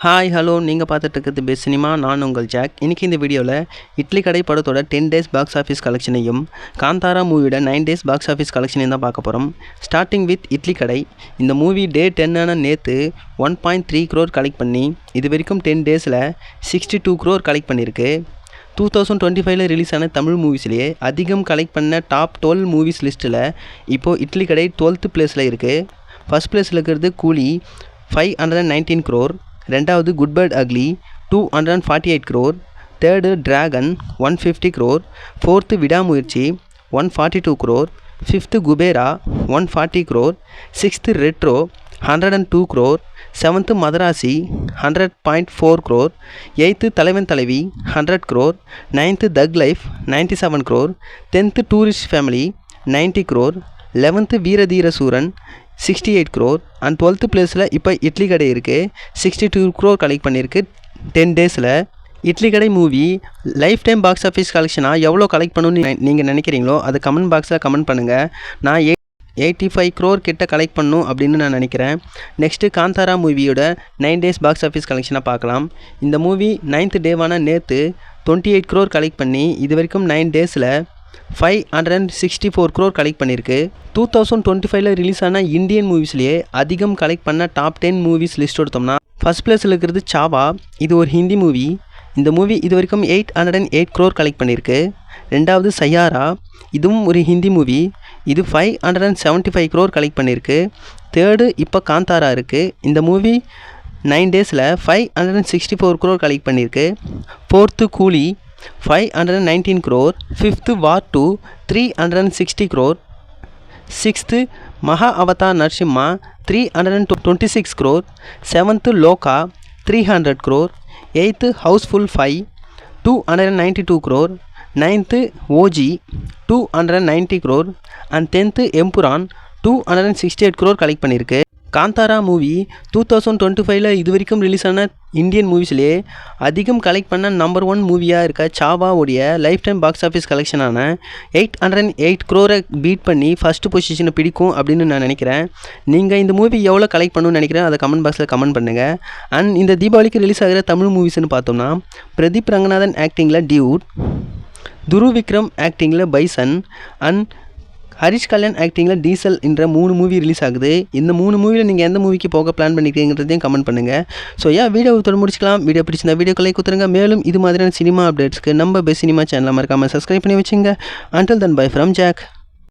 Hi hello நீங்கள் பார்த்துட்டு இருக்கிறது பெஸ்ட் சினிமா நான் உங்கள் ஜாக் இன்றைக்கி இந்த வீடியோவில் இட்லி கடை படத்தோட டென் டேஸ் பாக்ஸ் ஆஃபீஸ் கலெக்ஷனையும் காந்தாரா மூவியோட நைன் டேஸ் பாக்ஸ் ஆஃபீஸ் கலெக்ஷனையும் தான் பார்க்க போகிறோம் ஸ்டார்டிங் வித் இட்லி கடை. இந்த மூவி டே டென்னான நேற்று one point three crore collect பண்ணி இது வரைக்கும் டென் டேஸில் சிக்ஸ்டி டூ க்ரோர் கலெக்ட் பண்ணியிருக்கு டூ தௌசண்ட் டுவெண்ட்டி ஃபைவ்ல ரிலீஸ் ஆன தமிழ் மூவிஸ்லேயே அதிகம் கலெக்ட் பண்ண டாப் டுவெல் மூவிஸ் லிஸ்ட்டில் இப்போது இட்லி கடை டுவெல்த்து பிளேஸில் இருக்குது ஃபஸ்ட் பிளேஸில் இருக்கிறது Coolie five hundred and nineteen crore ரெண்டாவது Good Bad Ugly two hundred and forty eight crore third Dragon one fifty crore fourth Vidaamuyarchi one forty two crore fifth Kuberaa one forty crore sixth Retro hundred and two crore seventh Madharaasi hundred point four crore eighth Thalaivan Thalaivii hundred crore ninth Thug Life ninety seven crore tenth Tourist Family ninety crore eleventh Veeradheera Sooran sixty eight crore and twelfth பிளேஸில் இப்போ இட்லி கடை இருக்குது sixty two crore collect பண்ணியிருக்கு ten டேஸில் Idli Kadai movie lifetime box office கலெக்ஷனாக எவ்வளோ collect பண்ணணும்னு நீங்கள் நினைக்கிறீங்களோ அது கமெண்ட் பாக்ஸில் கமெண்ட் பண்ணுங்கள் நான் எயிட் எயிட்டி ஃபைவ் க்ரோர் கிட்ட கலெக்ட் பண்ணும் அப்படின்னு நான் நினைக்கிறேன். நெக்ஸ்ட்டு காந்தாரா மூவியோட நைன் டேஸ் பாக்ஸ் ஆஃபீஸ் கலெக்ஷனாக பார்க்கலாம். இந்த மூவி நைன்த் டேவான நேற்று டுவெண்ட்டி எயிட் க்ரோர் கலெக்ட் பண்ணி இது வரைக்கும் நைன் டேஸில் five hundred and sixty four crore collect பண்ணியிருக்கு டூ தௌசண்ட் டுவெண்ட்டி ஃபைவ்ல ரிலீஸ் ஆன இந்தியன் மூவிஸ்லேயே அதிகம் கலெக்ட் பண்ண டாப் டென் மூவிஸ் லிஸ்ட் எடுத்தோம்னா ஃபஸ்ட் பிளேஸில் இருக்கிறது சாவா இது ஒரு ஹிந்தி மூவி இந்த மூவி இது வரைக்கும் eight hundred and eight crore collect பண்ணியிருக்கு ரெண்டாவது சையாரா இதுவும் ஒரு ஹிந்தி மூவி இது five hundred and seventy five crore collect பண்ணியிருக்கு தேர்டு இப்போ காந்தாரா இருக்குது இந்த மூவி நைன் டேஸில் five hundred and sixty four crore collect பண்ணியிருக்கு fourth Coolie five hundred and nineteen crore fifth War two three hundred and sixty crore sixth Maha Avatar Narsimha three hundred and twenty six crore seventh Lokah three hundred crore eighth Housefull five two hundred and ninety two crore ninth OG two hundred and ninety crore and tenth Empuraan two hundred and sixty eight crore collect பண்ணியிருக்கு Kantara movie two thousand twenty ஃபைவ்ல இது வரைக்கும் release ஆன Indian மூவிஸ்லேயே அதிகம் collect பண்ண number one மூவியாக இருக்க சாவாவுடைய லைஃப் டைம் பாக்ஸ் ஆஃபீஸ் கலெக்ஷனான எயிட் ஹண்ட்ரட் அண்ட் எயிட் க்ரோரை பீட் பண்ணி ஃபஸ்ட்டு பொசிஷனை பிடிக்கும் அப்படின்னு நான் நினைக்கிறேன். நீங்கள் இந்த மூவி எவ்வளோ கலெக்ட் பண்ணணும்னு நினைக்கிறேன் அதை கமெண்ட் பாக்ஸில் கமெண்ட் பண்ணுங்கள் அண்ட் இந்த தீபாவளிக்கு ரிலீஸ் ஆகிற தமிழ் மூவிஸ்னு பார்த்தோம்னா பிரதீப் ரங்கநாதன் ஆக்டிங்கில் டியூட் துரு விக்ரம் ஆக்டிங்கில் பைசன் அண்ட் ஹரிஷ் கல்யாண் ஆக்டிங்கில் டீசல் என்ற மூணு மூவி ரிலீஸ் ஆகுது. இந்த மூணு மூவியில் நீங்கள் எந்த மூவிக்கு போக பிளான் பண்ணிக்கிறீங்கிறதையும் கமெண்ட் பண்ணுங்கள் ஸோ ஏன் வீடியோ தொடர்ந்து முடிச்சிக்கலாம். வீடியோ பிடிச்சிருந்தா வீடியோ கலை கொடுத்துருங்க மேலும் இது மாதிரியான சினிமா அப்டேட்ஸ்க்கு நம்ம பெஸ்ட் சினிமா சேனலாக மறக்காமல் சப்ஸ்கிரைப் பண்ணி வச்சுங்க. Until then bye from Jack